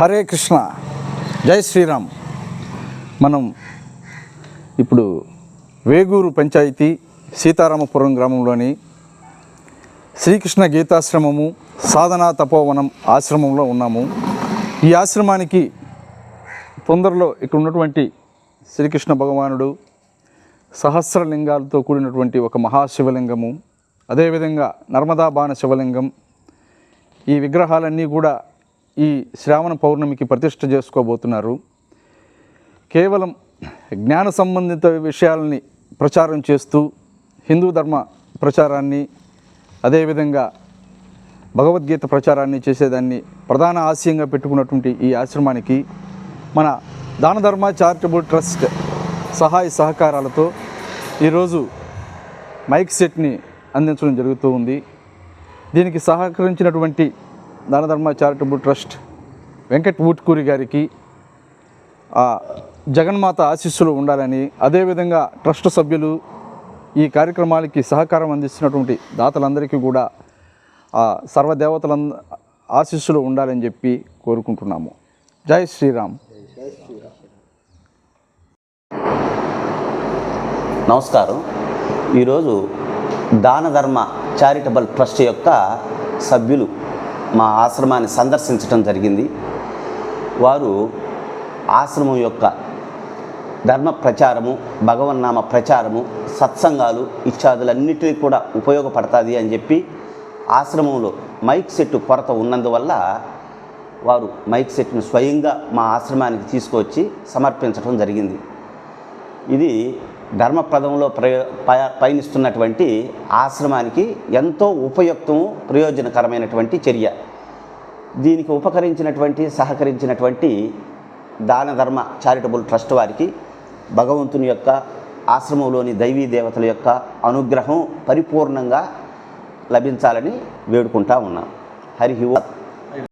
హరే కృష్ణ. జై శ్రీరామ్. మనం ఇప్పుడు వేగూరు పంచాయతీ సీతారామపురం గ్రామంలోని శ్రీకృష్ణ గీతాశ్రమము సాధనా తపోవనం ఆశ్రమంలో ఉన్నాము. ఈ ఆశ్రమానికి తొందరలో ఇక్కడ ఉన్నటువంటి శ్రీకృష్ణ భగవానుడు సహస్రలింగాలతో కూడినటువంటి ఒక మహాశివలింగము అదేవిధంగా నర్మదా బాణ శివలింగం ఈ విగ్రహాలన్నీ కూడా ఈ శ్రావణ పౌర్ణమికి ప్రతిష్ట చేసుకోబోతున్నారు. కేవలం జ్ఞాన సంబంధిత విషయాలని ప్రచారం చేస్తూ హిందూ ధర్మ ప్రచారాన్ని అదేవిధంగా భగవద్గీత ప్రచారాన్ని చేసేదాన్ని ప్రధాన ఆశయంగా పెట్టుకున్నటువంటి ఈ ఆశ్రమానికి మన దాన ధర్మ చారిటబుల్ ట్రస్ట్ సహాయ సహకారాలతో ఈరోజు మైక్ సెట్ని అందించడం జరుగుతూ ఉంది. దీనికి సహకరించినటువంటి దానధర్మ చారిటబుల్ ట్రస్ట్ వెంకట్ ఊట్కూరి గారికి జగన్మాత ఆశీస్సులు ఉండాలని అదేవిధంగా ట్రస్ట్ సభ్యులు ఈ కార్యక్రమాలకి సహకారం అందిస్తున్నటువంటి దాతలందరికీ కూడా సర్వదేవతల ఆశీస్సులు ఉండాలని చెప్పి కోరుకుంటున్నాము. జై శ్రీరామ్. నమస్కారం. ఈరోజు దాన ధర్మ చారిటబుల్ ట్రస్ట్ యొక్క సభ్యులు మా ఆశ్రమాన్ని సందర్శించడం జరిగింది. వారు ఆశ్రమం యొక్క ధర్మ ప్రచారము భగవన్నామ ప్రచారము సత్సంగాలు ఇత్యాదులన్నిటినీ కూడా ఉపయోగపడుతుంది అని చెప్పి ఆశ్రమంలో మైక్ సెట్ కొరత ఉన్నందువల్ల వారు మైక్ సెట్ను స్వయంగా మా ఆశ్రమానికి తీసుకొచ్చి సమర్పించడం జరిగింది. ఇది ధర్మప్రదంలో ప్రయో పయనిస్తున్నటువంటి ఆశ్రమానికి ఎంతో ఉపయుక్తము ప్రయోజనకరమైనటువంటి చర్య. దీనికి ఉపకరించినటువంటి సహకరించినటువంటి దాన ధర్మ చారిటబుల్ ట్రస్ట్ వారికి భగవంతుని యొక్క ఆశ్రమంలోని దైవీ దేవతల యొక్క అనుగ్రహం పరిపూర్ణంగా లభించాలని వేడుకుంటా ఉన్నాం. హరి